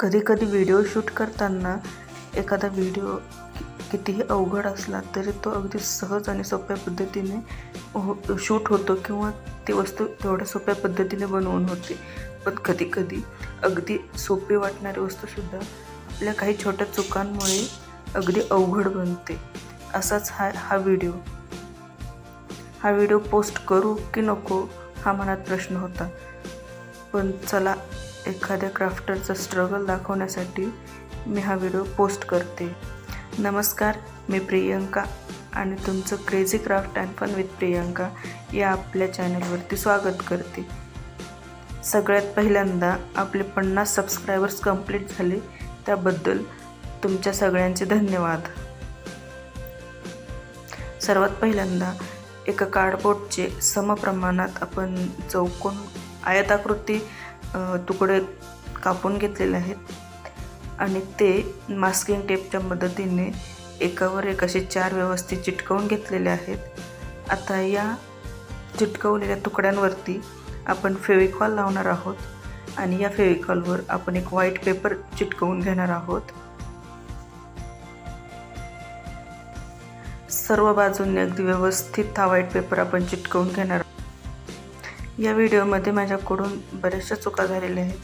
कधीकधी video shoot करताना एखादा व्हिडिओ कितीही अवघड असला तरी तो अगदी सहज आणि सोप्या पद्धतीने हो शूट होतो किंवा ती वस्तू तेवढ्या सोप्या पद्धतीने बनवून होते. पण कधीकधी अगदी सोपी वाटणारी वस्तूसुद्धा आपल्या काही छोट्या चुकांमुळे अगदी अवघड बनते. असाच हा हा व्हिडिओ. हा व्हिडिओ पोस्ट करू की नको हा मनात प्रश्न होता. पण चला एखाद्या क्राफ्टरचं स्ट्रगल दाखवण्यासाठी मी हा व्हिडिओ पोस्ट करते. नमस्कार मी प्रियंका आणि तुमचं crazy craft and fun with Priyanka या आपल्या चॅनलवरती स्वागत करते. सगळ्यात पहिल्यांदा आपले पन्नास सबस्क्रायबर्स कंप्लीट झाले त्याबद्दल तुमच्या सगळ्यांचे धन्यवाद. सर्वात पहिल्यांदा एका कार्डबोर्डचे समप्रमाणात आपण चौकोन आयताकृती तुकडे कापून घेतलेले आहेत. आणि ते मास्किंग टेपच्या मदतीने एकावर एक असे चार व्यवस्थित चिटकवून घेतलेले आहेत. आता या चिटकवलेल्या तुकड्यांवरती आपण फेविकॉल लावणार आहोत. आणि या फेविकॉलवर आपण एक व्हाईट पेपर चिटकवून घेणार आहोत. सर्व बाजूंनी अगदी व्यवस्थित हा व्हाईट पेपर आपण चिटकवून घेणार आहोत. या व्हिडिओमध्ये माझ्याकडून बऱ्याचशा चुका झालेल्या आहेत.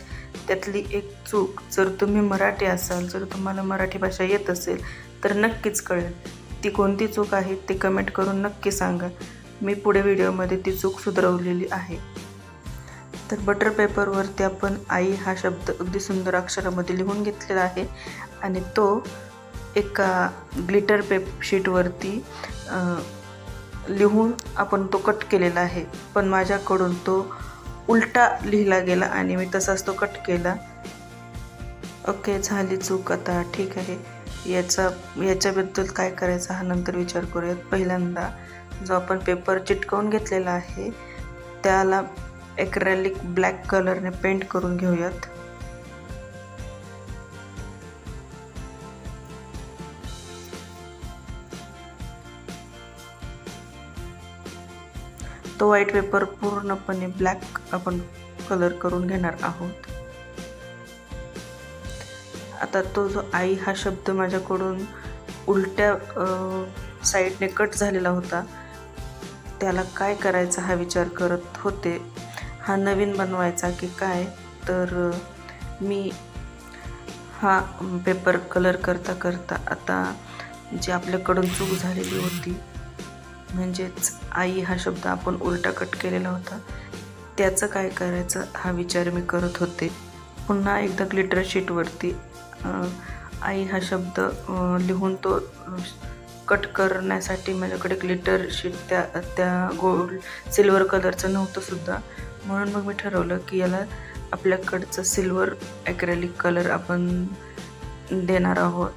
त्यातली एक चूक जर तुम्ही मराठी असाल जर तुम्हाला मराठी भाषा येत असेल तर नक्कीच कळेल. ती कोणती चूक आहे ते कमेंट करून नक्की सांगा. मी पुढे व्हिडिओमध्ये ती चूक सुधारवलेली आहे. तर बटर पेपरवरती आपण आई हा शब्द अगदी सुंदर अक्षरामध्ये लिहून घेतलेला आहे. आणि तो एका ग्लिटर पेप शीटवरती लिहून आपण तो कट केलेला आहे. पण माझ्याकडून तो उलटा लिहिला गेला आणि मी तसाच तो कट केला. ओके झाली चूक आता. ठीक आहे. याचा याच्याबद्दल काय करायचं हा नंतर विचार करूयात. पहिल्यांदा जो आपण पेपर चिटकवून घेतलेला आहे त्याला एक्रेलिक ब्लॅक कलरने पेंट करून घेऊयात. तो व्हाईट पेपर पूर्णपणे ब्लॅक आपण कलर करून घेणार आहोत. आता तो जो आई हा शब्द माझ्याकडून उलट्या साईडने कट झालेला होता. त्याला काय करायचा हा विचार करत होते. हा नवीन बनवायचा की काय? तर मी हा पेपर कलर करता करता आता जी आपल्याकडून चूक झालेली होती म्हणजेच आई हा शब्द आपण उलटा कट केलेला होता. त्याचं काय करायचं हा विचार मी करत होते. पुन्हा एकदा ग्लिटर शीटवरती आई हा शब्द लिहून तो कट करण्यासाठी माझ्याकडे ग्लिटर शीट त्या त्या गोल्ड सिल्वर कलरचं नव्हतं सुद्धा. म्हणून मग मी ठरवलं की याला आपल्याकडचं सिल्वर ॲक्रेलिक कलर आपण देणार आहोत.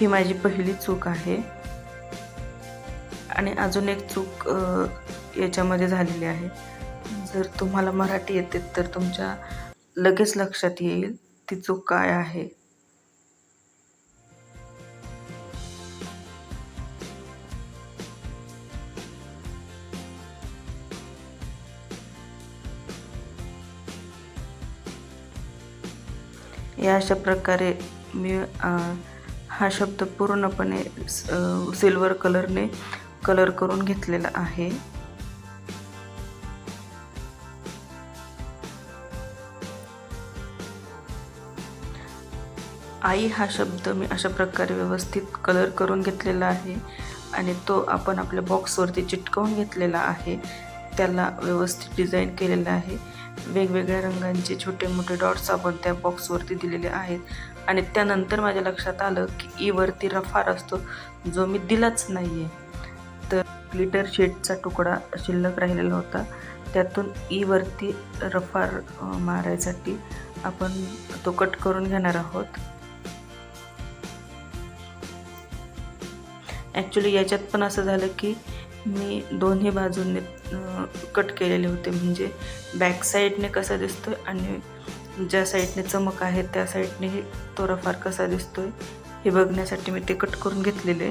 ही माझी पहिली चूक आहे. आणि अजून एक चूक याच्यामध्ये झालेली आहे. जर तुम्हाला मराठी येते तर तुमच्या लगेच लक्षात येईल ती चूक काय आहे. या अशा प्रकारे मी हा शब्द पूर्णपणे सिल्वर कलरने कलर करून घेतलेला आहे. आई हा शब्द मी अशा प्रकारे व्यवस्थित कलर करून घेतलेला आहे आणि तो आपण आपल्या बॉक्सवरती चिटकवून घेतलेला आहे. त्याला व्यवस्थित डिझाईन केलेलं आहे. वेगवेगळ्या रंगांचे छोटे मोठे डॉट्स आपण त्या बॉक्सवरती दिलेले आहेत. आणि त्यानंतर माझ्या लक्षात आलं की ईवरती रफार असतो जो मी दिलाच नाही आहे तर ग्लिटर शीटचा तुकडा शिल्लक राहिलेला होता. त्यातून ईवरती रफार मारायसाठी आपण तो कट करून घेणार आहोत. ॲक्च्युली याच्यात पण असं झालं की मी दोन्ही बाजूंनी कट केलेले होते. म्हणजे बॅक साईडने कसा दिसतोय आणि ज्या साईडने चमक आहे त्या साईडने तो रफार कसा दिसतोय हे बघण्यासाठी मी ते कट करून घेतलेले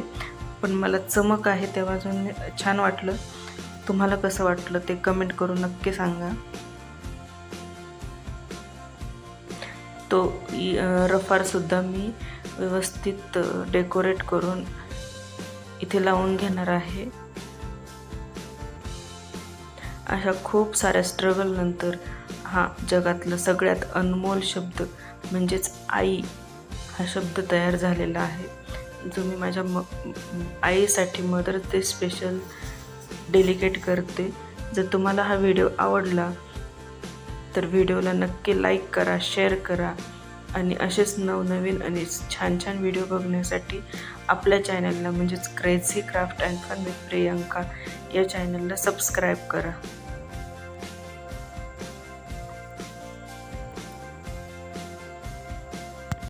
पण मला चमक आहे त्या बाजूने छान वाटलं. तुम्हाला कसं वाटलं ते कमेंट करून नक्की सांगा. तो रफारसुद्धा मी व्यवस्थित डेकोरेट करून इथे लावून घेणार आहे. अशा खूप साऱ्या स्ट्रगल नंतर हा जगातला सगळ्यात अनमोल शब्द म्हणजेच आई हा शब्द तयार झालेला आहे. जो मी माझ्या म आईसाठी मदर्स डे स्पेशल डेलिकेट करते. जर तुम्हाला हा व्हिडिओ आवडला तर व्हिडिओला नक्की लाईक करा शेअर करा. आणि असेच नवनवीन आणि छान छान व्हिडिओ बघण्यासाठी आपल्या चॅनलला म्हणजेच crazy craft and fun with Priyanka या चॅनलला सबस्क्राईब करा.